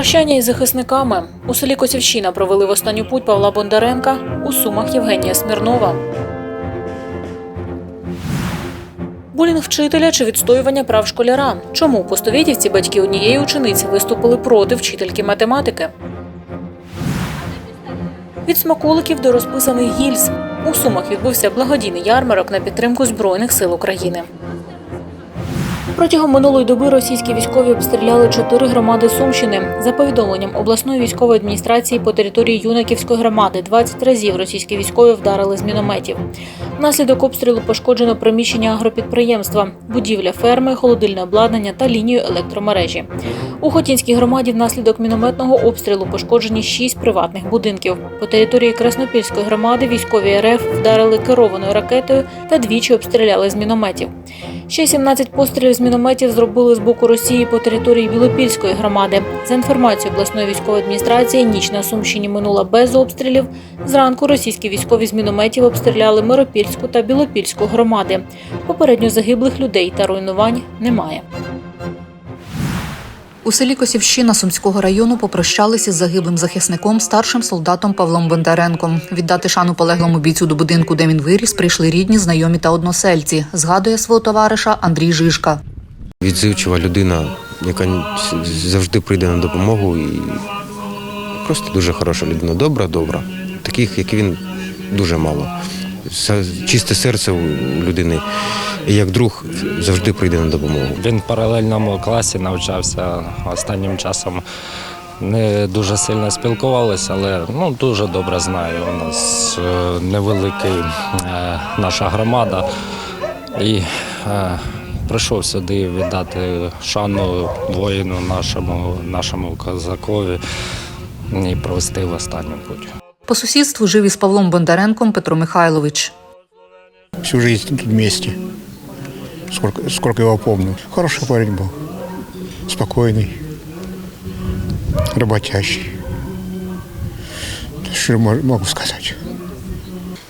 Прощання із захисниками у селі Косівщина провели в останню путь Павла Бондаренка у Сумах Євгенія Смірнова. Булінг вчителя чи відстоювання прав школяра. Чому постовітівці батьки однієї учениці виступили проти вчительки математики? Від смаколиків до розписаних гільз. У Сумах відбувся благодійний ярмарок на підтримку Збройних сил України. Протягом минулої доби російські військові обстріляли чотири громади Сумщини. За повідомленням обласної військової адміністрації по території Юнаківської громади 20 разів російські військові вдарили з мінометів. Внаслідок обстрілу пошкоджено приміщення агропідприємства, будівля ферми, холодильне обладнання та лінію електромережі. У Хотінській громаді внаслідок мінометного обстрілу пошкоджені шість приватних будинків. По території Краснопільської громади військові РФ вдарили керованою ракетою та двічі обстріляли з мінометів. Ще 17 пострілів з мінометів зробили з боку Росії по території Білопільської громади. За інформацією обласної військової адміністрації, ніч на Сумщині минула без обстрілів. Зранку російські військові з мінометів обстріляли Миропільську та Білопільську громади. Попередньо загиблих людей та руйнувань немає. У селі Косівщина Сумського району попрощалися з загиблим захисником, старшим солдатом Павлом Бондаренком. Віддати шану полеглому бійцю до будинку, де він виріс, прийшли рідні, знайомі та односельці. Згадує свого товариша Андрій Жишка. відзивчива людина, яка завжди прийде на допомогу і просто дуже хороша людина. Добра, добра. Таких, як він, дуже мало. Чисте серце у людини, і як друг завжди прийде на допомогу. Він в паралельному класі навчався останнім часом. Не дуже сильно спілкувалися, але ну, дуже добре знаю. У нас е, невеликий е, наша громада. І е, прийшов сюди віддати шану воїну нашому, нашому козакові і провести в останню путь. По сусідству жив із Павлом Бондаренком Петро Михайлович. всю жизнь тут вместе. Сколько, сколько его помню. Хороший парень был. Спокойный. Работящий. Что мо- могу сказать?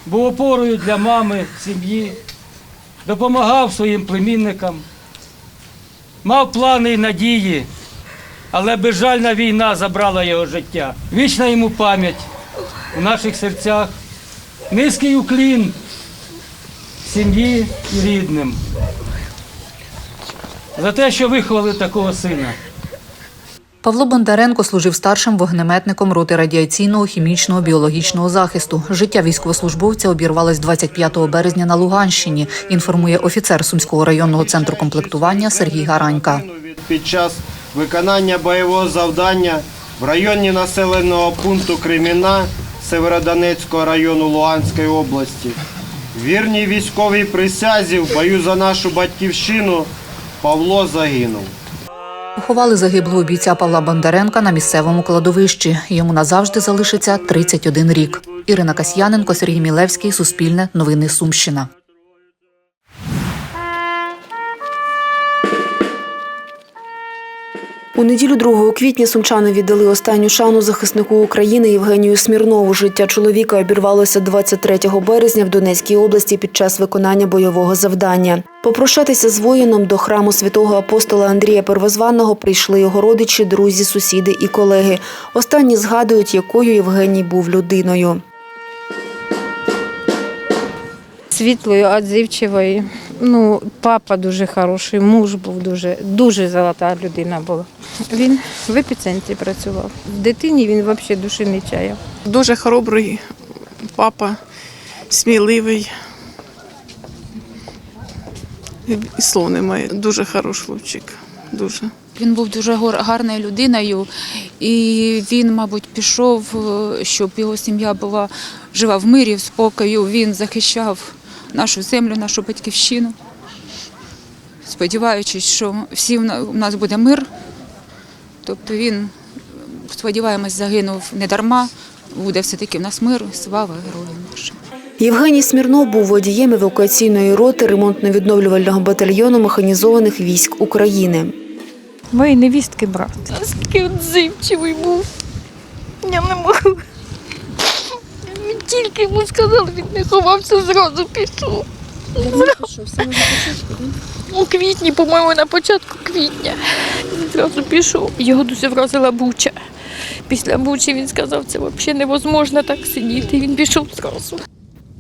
був опорою для мами, сім'ї, допомагав своїм племінникам, мав плани і надії, але безжальна війна забрала його життя. Вічна йому пам'ять у наших серцях, низький уклін сім'ї і рідним. За те, що виховали такого сина. Павло Бондаренко служив старшим вогнеметником роти радіаційного, хімічного, біологічного захисту. Життя військовослужбовця обірвалось 25 березня на Луганщині. Інформує офіцер Сумського районного центру комплектування Сергій Гаранька. під час виконання бойового завдання в районі населеного пункту Креміна Северодонецького району Луганської області. Вірній військовій присязі в бою за нашу батьківщину Павло загинув. Поховали загиблого бійця Павла Бондаренка на місцевому кладовищі. Йому назавжди залишиться 31 рік. Ірина Касьяненко, Сергій Мілевський, Суспільне, Новини Сумщина. У неділю 2 квітня сумчани віддали останню шану захиснику України Євгенію Смірнову. Життя чоловіка обірвалося 23 березня в Донецькій області під час виконання бойового завдання. Попрощатися з воїном до храму святого апостола Андрія Первозванного прийшли його родичі, друзі, сусіди і колеги. Останні згадують, якою Євгеній був людиною. Світлою, відзивчивою. Ну, папа дуже хороший, муж був дуже, дуже золота людина була. Він в епіцентрі працював. В дитині він взагалі душі не чаяв. Дуже хоробрий папа, сміливий. І слов немає. Дуже хороший хлопчик. Дуже. Він був дуже гарною людиною, і він, мабуть, пішов, е, щоб його сім'я була жива в мирі, в спокою. Він захищав нашу землю, нашу батьківщину, сподіваючись, що всі в у нас буде мир. Тобто він, сподіваємось, загинув не дарма. Буде все-таки в нас мир, слава героям нашим. Євгеній Смірнов був водієм евакуаційної роти ремонтно-відновлювального батальйону механізованих військ України. Моєї невістки брат. Такий відзивчивий був. Я не можу. Тільки йому сказали, він не ховався, зразу пішов. У квітні, по-моєму, на початку квітня. Він Зразу пішов. Його дуже вразила буча. після Бучі він сказав, це взагалі невозможно так сидіти. Він пішов зразу.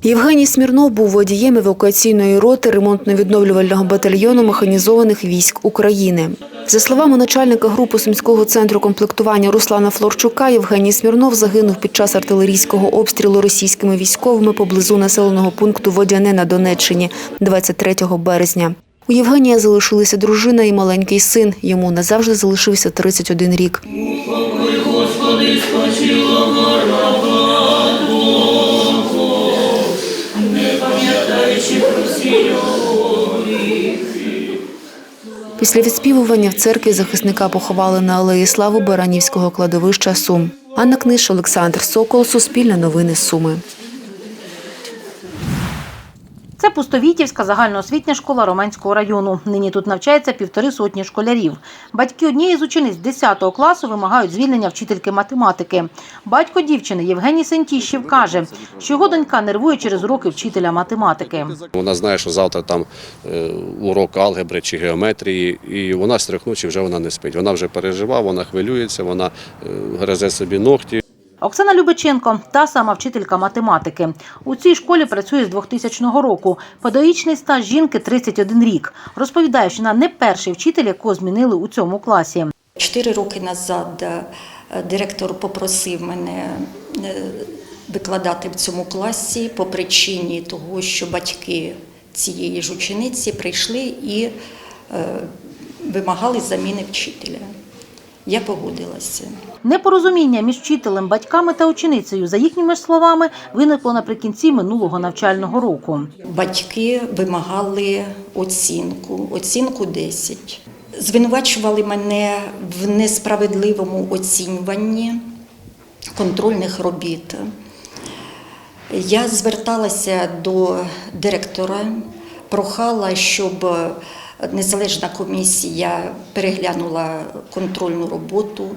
Євгеній Смірнов був водієм евакуаційної роти ремонтно-відновлювального батальйону механізованих військ України. За словами начальника групи Сумського центру комплектування Руслана Флорчука, Євгеній Смірнов загинув під час артилерійського обстрілу російськими військовими поблизу населеного пункту Водяне на Донеччині 23 березня. У Євгенія залишилися дружина і маленький син. Йому назавжди залишився 31 рік. Після відспівування в церкві захисника поховали на алеї Слави Баранівського кладовища Сум. Анна Книж, Олександр Сокол, Суспільне новини Суми. Це Пустовітівська загальноосвітня школа Романського району. Нині тут навчається півтори сотні школярів. Батьки однієї з учениць 10 класу вимагають звільнення вчительки математики. Батько дівчини Євгеній Сентіщев каже, що його донька нервує через уроки вчителя математики. Вона знає, що завтра там е, урок алгебри чи геометрії, і вона ночі вже вона не спить. Вона вже переживає, вона хвилюється, вона е, гризе собі ногті. Оксана Любиченко – та сама вчителька математики. У цій школі працює з 2000 року. Педагогічний стаж жінки – 31 рік. Розповідає, що вона не перший вчитель, якого змінили у цьому класі. Чотири роки назад е, директор попросив мене е, викладати в цьому класі по причині того, що батьки цієї ж учениці прийшли і е, вимагали заміни вчителя. Я погодилася. Непорозуміння між вчителем, батьками та ученицею, за їхніми ж словами, виникло наприкінці минулого навчального року. Батьки вимагали оцінку, оцінку 10. Звинувачували мене в несправедливому оцінюванні контрольних робіт. Я зверталася до директора, прохала, щоб незалежна комісія переглянула контрольну роботу,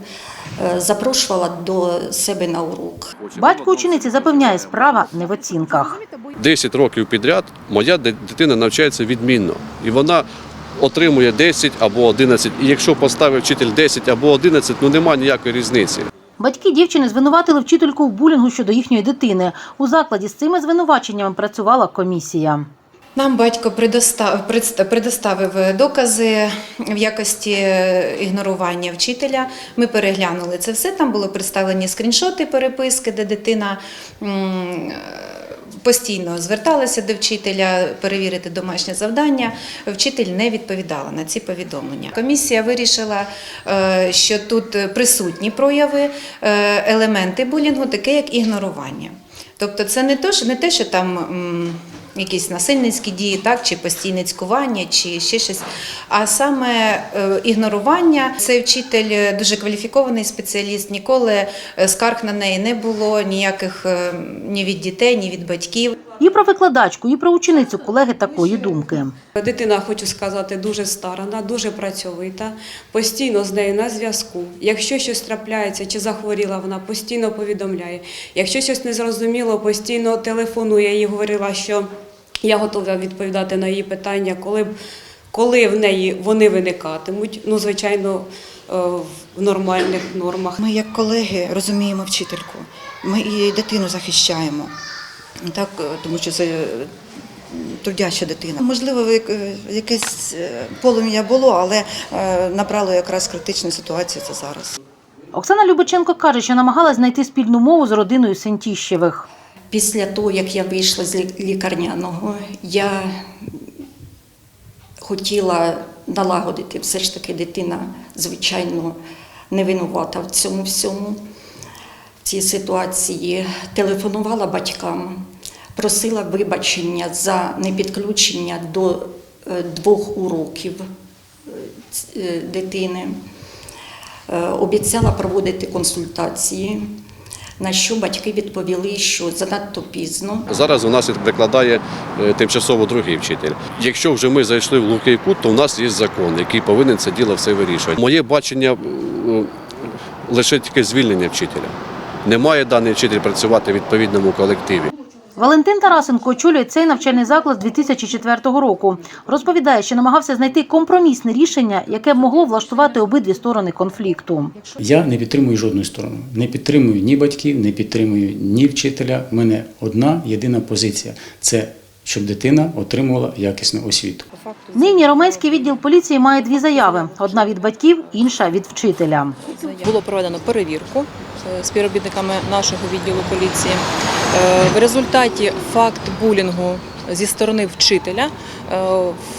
е, запрошувала до себе на урок. Батько учениці запевняє, справа не в оцінках. 10 років підряд моя дитина навчається відмінно, і вона отримує 10 або 11. І якщо поставить вчитель 10 або 11, ну немає ніякої різниці. Батьки дівчини звинуватили вчительку в булінгу щодо їхньої дитини. У закладі з цими звинуваченнями працювала комісія. Нам батько предостав, предоставив докази в якості ігнорування вчителя. Ми переглянули це все. Там були представлені скріншоти переписки, де дитина постійно зверталася до вчителя перевірити домашнє завдання. Вчитель не відповідала на ці повідомлення. Комісія вирішила, е, що тут присутні прояви, е, елементи булінгу, таке як ігнорування. Тобто це не те, що, там якісь насильницькі дії, так, чи постійне цькування, чи ще щось. А саме е, ігнорування. Цей вчитель е, дуже кваліфікований спеціаліст, ніколи е, скарг на неї не було, ніяких ні від дітей, ні від батьків. І про викладачку, і про ученицю колеги такої думки. Дитина, хочу сказати, дуже старана, дуже працьовита, постійно з нею на зв'язку. Якщо щось трапляється чи захворіла, вона постійно повідомляє. Якщо щось незрозуміло, постійно телефонує. Їй говорила, що я готова відповідати на її питання, коли, б- коли в неї вони виникатимуть. Ну, звичайно, е, в нормальних нормах. Ми, як колеги, розуміємо вчительку. Ми і дитину захищаємо. Так, е, тому що це е, трудяща дитина. Можливо, якесь полум'я було, але набрало якраз критичну ситуацію це зараз. Оксана Любиченко каже, що намагалась знайти спільну мову з родиною Сентіщевих. Після того, як я вийшла з лікарняного, я хотіла налагодити все ж таки дитина, звичайно, не винувата в цьому всьому. В цій ситуації телефонувала батькам, просила вибачення за непідключення до е, двох уроків е, е, дитини. Обіцяла проводити консультації, на що батьки відповіли, що занадто пізно. Зараз у нас викладає е, тимчасово другий вчитель. Якщо вже ми зайшли в глухий кут, то в нас є закон, який повинен це діло все вирішувати. Моє бачення е, лише тільки звільнення вчителя. Не має даний вчитель працювати в відповідному колективі. Валентин Тарасенко очолює цей навчальний заклад з 2004 року. Розповідає, що намагався знайти компромісне рішення, яке б могло влаштувати обидві сторони конфлікту. Я не підтримую жодної сторони. Не підтримую ні батьків, не підтримую ні вчителя. У мене одна єдина позиція це щоб дитина отримувала якісну освіту. Нині Роменський відділ поліції має дві заяви: одна від батьків, інша від вчителя. Було проведено перевірку е, співробітниками нашого відділу поліції. Е, В результаті факт булінгу зі сторони вчителя, е,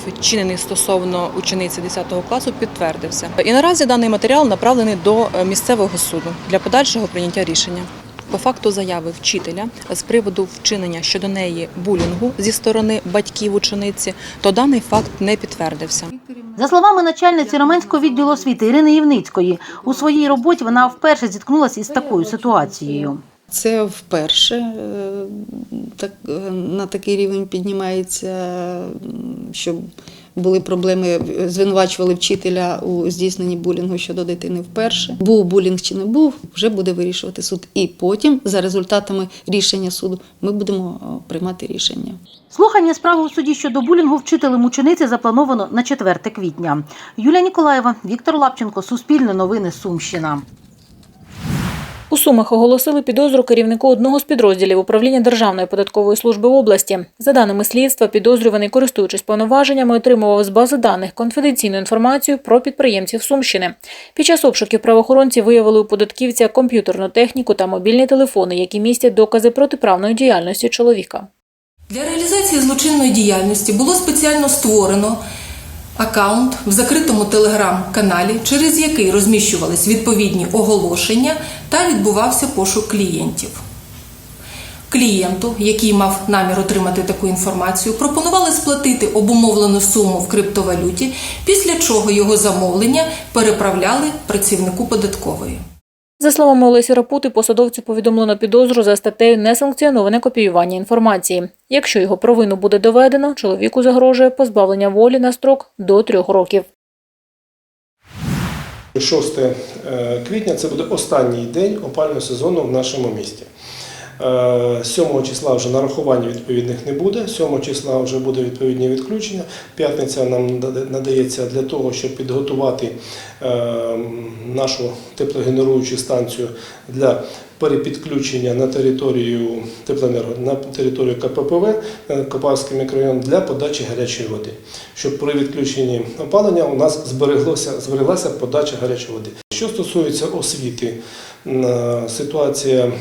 вчинений стосовно учениці 10 класу, підтвердився. І наразі даний матеріал направлений до е, місцевого суду для подальшого прийняття рішення. По факту заяви вчителя з приводу вчинення щодо неї булінгу зі сторони батьків учениці, то даний факт не підтвердився. За словами начальниці Роменського відділу освіти Ірини Євницької, у своїй роботі вона вперше зіткнулася із такою ситуацією. Це вперше е, так, е, на такий рівень піднімається, щоб були проблеми, звинувачували вчителя у здійсненні булінгу щодо дитини вперше. Був булінг чи не був, вже буде вирішувати суд. І потім, за результатами рішення суду, ми будемо приймати рішення. Слухання справи у суді щодо булінгу вчителем учениці заплановано на 4 квітня. Юлія Ніколаєва, Віктор Лапченко, Суспільне новини, Сумщина. У Сумах оголосили підозру керівнику одного з підрозділів управління Державної податкової служби області. За даними слідства, підозрюваний, користуючись повноваженнями, отримував з бази даних конфіденційну інформацію про підприємців Сумщини. Під час обшуків правоохоронці виявили у податківця комп'ютерну техніку та мобільні телефони, які містять докази протиправної діяльності чоловіка. Для реалізації злочинної діяльності було спеціально створено аккаунт в закритому телеграм-каналі, через який розміщувались відповідні оголошення та відбувався пошук клієнтів. Клієнту, який мав намір отримати таку інформацію, пропонували сплатити обумовлену суму в криптовалюті, після чого його замовлення переправляли працівнику податкової. За словами Олесі Рапути, посадовцю повідомлено підозру за статтею несанкціоноване копіювання інформації. Якщо його провину буде доведено, чоловіку загрожує позбавлення волі на строк до трьох років. 6 е, квітня це буде останній день опального сезону в нашому місті. Е, 7 числа вже нарахування відповідних не буде, 7 числа вже буде відповідні відключення. П'ятниця нам надається для того, щоб підготувати е, нашу теплогенеруючу станцію для перепідключення на територію теплоенерго, на територію КППВ е, Копавський мікрорайон для подачі гарячої води, щоб при відключенні опалення у нас збереглося, збереглася подача гарячої води. Що стосується освіти, е, ситуація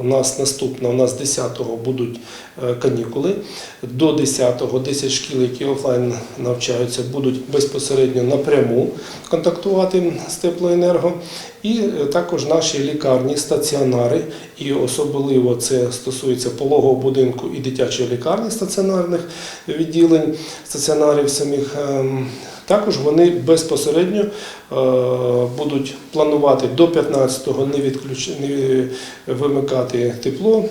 у нас наступна, у нас 10-го будуть е, канікули. До 10-го 10 шкіл, які офлайн навчаються, будуть безпосередньо напряму контактувати з теплоенерго. І е, також наші лікарні, стаціонари, і особливо це стосується пологового будинку і дитячої лікарні стаціонарних відділень, стаціонарів самих. Також вони безпосередньо е, будуть планувати до 15-го не, відключ... не вимикати тепло.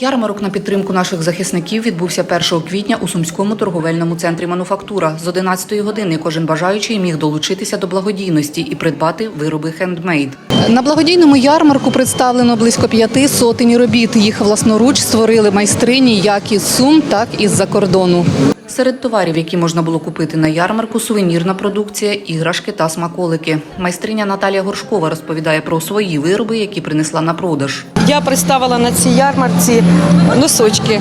Ярмарок на підтримку наших захисників відбувся 1 квітня у Сумському торговельному центрі Мануфактура. З 11 години кожен бажаючий міг долучитися до благодійності і придбати вироби хендмейд. На благодійному ярмарку представлено близько п'яти сотень робіт. Їх власноруч створили майстрині як із Сум, так і з-за кордону. Серед товарів, які можна було купити на ярмарку, сувенірна продукція, іграшки та смаколики. Майстриня Наталія Горшкова розповідає про свої вироби, які принесла на продаж. Я представила на цій ярмарці носочки.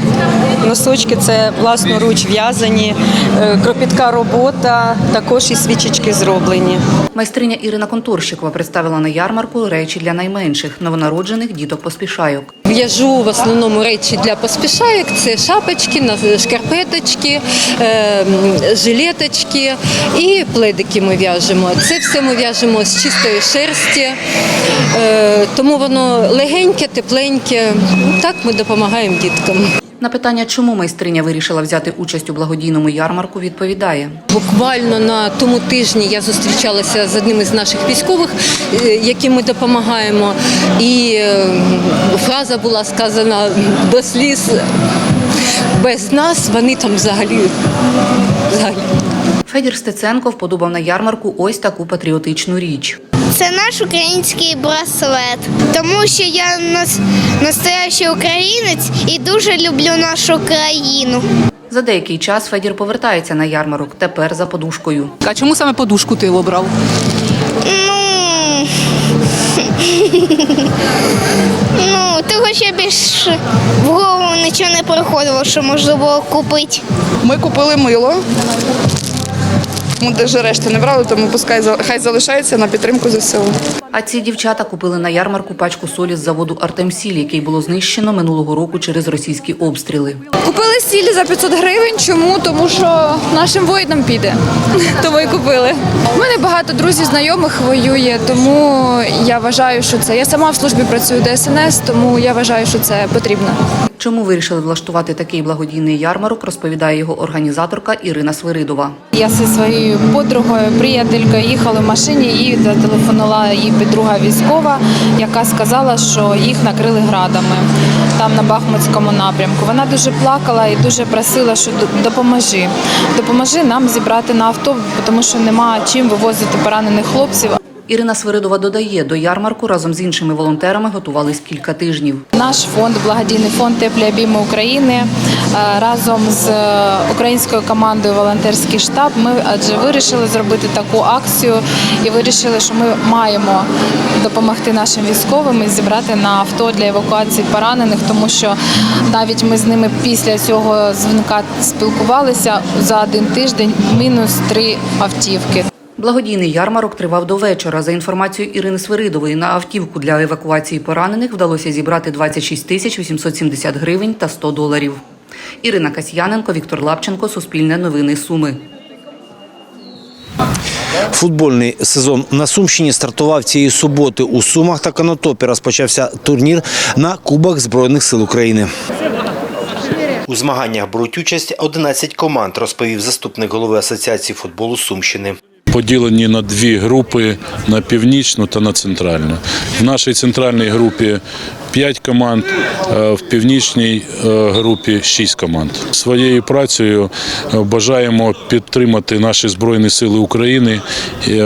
Носочки це власноруч в'язані, е, кропітка робота, також і свічечки зроблені. Майстриня Ірина Конторщикова представила на ярмарку речі для найменших новонароджених діток поспішайок. В'яжу в основному речі для поспішайок. Це шапочки, на- шкарпеточки, жилеточки і пледики ми в'яжемо. Це все ми в'яжемо з чистої шерсті, е, тому воно легеньке, тепленьке. Так ми допомагаємо діткам. На питання, чому майстриня вирішила взяти участь у благодійному ярмарку, відповідає. Буквально на тому тижні я зустрічалася з одним із наших військових, е, яким ми допомагаємо. І е, фраза була сказана до сліз. Без нас вони там взагалі. взагалі. Федір Стеценко вподобав на ярмарку ось таку патріотичну річ. Це наш український браслет, тому що я нас настоящий українець і дуже люблю нашу країну. За деякий час Федір повертається на ярмарок, тепер за подушкою. А чому саме подушку ти обрав? Ну, того ще більш в голову нічого не приходило, що можна було купити. Ми купили мило. Ми навіть решти не брали, тому пускай за- хай залишається на підтримку ЗСУ. А ці дівчата купили на ярмарку пачку солі з заводу Артемсіль, який було знищено минулого року через російські обстріли. Купили сіль за 500 гривень. Чому? Тому що нашим воїнам піде. Тому і купили. У мене багато друзів, знайомих воює, тому я вважаю, що це. Я сама в службі працюю ДСНС, тому я вважаю, що це потрібно. Чому вирішили влаштувати такий благодійний ярмарок, розповідає його організаторка Ірина Свиридова. Я зі своєю подругою, приятелькою їхали в машині і зателефонувала їй подруга військова, яка сказала, що їх накрили градами там на Бахмутському напрямку. Вона дуже плакала і дуже просила, що допоможи. Допоможи нам зібрати на авто, тому що нема чим вивозити поранених хлопців. Ірина Свиридова додає, до ярмарку разом з іншими волонтерами готувались кілька тижнів. Наш фонд, благодійний фонд Теплі обійми України е, разом з е, українською командою Волонтерський штаб. Ми адже вирішили зробити таку акцію і вирішили, що ми маємо допомогти нашим військовим і зібрати на авто для евакуації поранених, тому що навіть ми з ними після цього дзвінка спілкувалися за один тиждень. Мінус три автівки. Благодійний ярмарок тривав до вечора. За інформацією Ірини Свиридової, на автівку для евакуації поранених вдалося зібрати 26 тисяч 870 гривень та 100 доларів. Ірина Касьяненко, Віктор Лапченко, Суспільне новини Суми. Футбольний сезон на Сумщині стартував цієї суботи. У Сумах та Конотопі розпочався турнір на Кубок Збройних сил України. У змаганнях беруть участь 11 команд, розповів заступник голови Асоціації футболу Сумщини. Поділені на дві групи на північну та на центральну. В нашій центральній групі 5 команд, е, в північній е, групі 6 команд. Своєю працею е, бажаємо підтримати наші Збройні Сили України.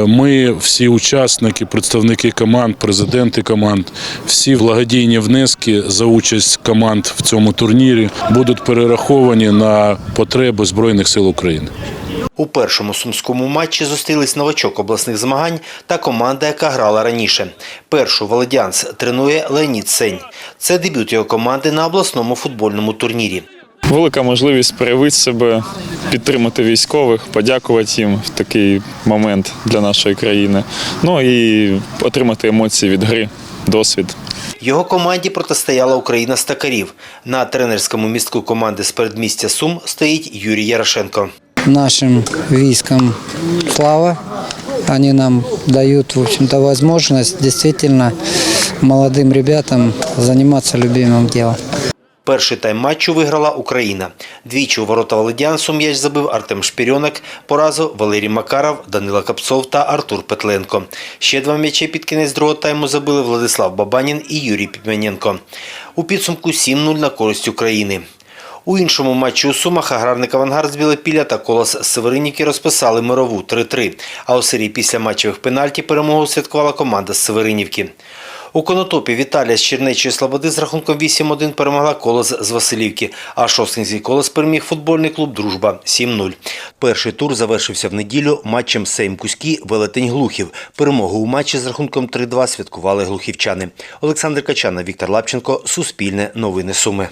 Ми, всі учасники, представники команд, президенти команд, всі благодійні внески за участь команд в цьому турнірі будуть перераховані на потреби Збройних сил України. У першому сумському матчі зустрілись новачок обласних змагань та команда, яка грала раніше. Першу Володянс тренує Леонід Сень. Це дебют його команди на обласному футбольному турнірі. Велика можливість проявити себе, підтримати військових, подякувати їм в такий момент для нашої країни. Ну і отримати емоції від гри, досвід. Його команді протистояла Україна стакарів. На тренерському містку команди з передмістя Сум стоїть Юрій Ярошенко. Нашим військам слава. Они нам дают, в общем-то, возможность действительно молодым ребятам заниматься любимым делом. Перший тайм матчу виграла Україна. Двічі у ворота Володянсу м'яч забив Артем Шпірьонок, поразу Валерій Макаров, Данила Капцов та Артур Петленко. Ще два м'ячі під кінець другого тайму забили Владислав Бабанін і Юрій Підмяненко. У підсумку 7-0 на користь України. У іншому матчі у Сумах аграрник «Авангард» з Білопілля та Колос з Северинівки розписали мирову 3-3. А у серії після матчевих пенальті перемогу святкувала команда з Северинівки. У Конотопі Віталія з Чернечої Слободи з рахунком 8-1 перемогла Колос з Василівки, а Шостинський Колос переміг футбольний клуб «Дружба» 7-0. Перший тур завершився в неділю матчем Сейм Кузькі Велетень Глухів. Перемогу у матчі з рахунком 3-2 святкували глухівчани. Олександр Качана, Віктор Лапченко, Суспільне, Новини Суми.